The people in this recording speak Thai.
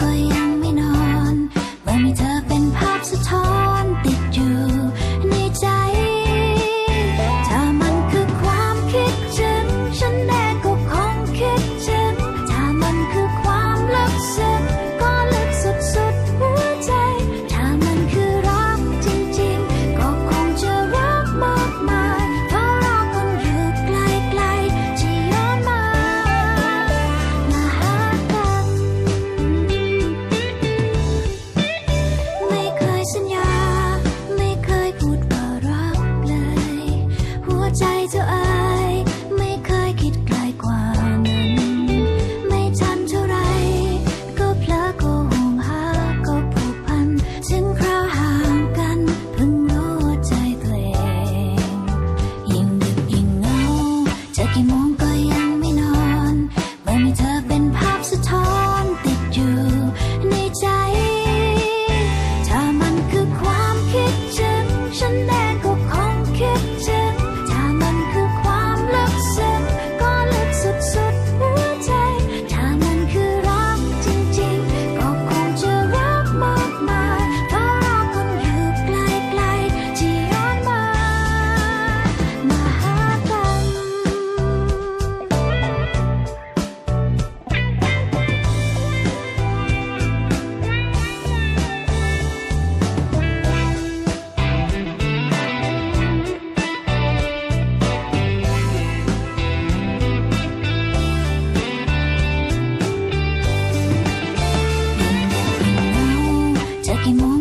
ก็ยังไม่นอน เมื่อมีเธอเป็นภาพสะท้อน 就爱 Pokémon.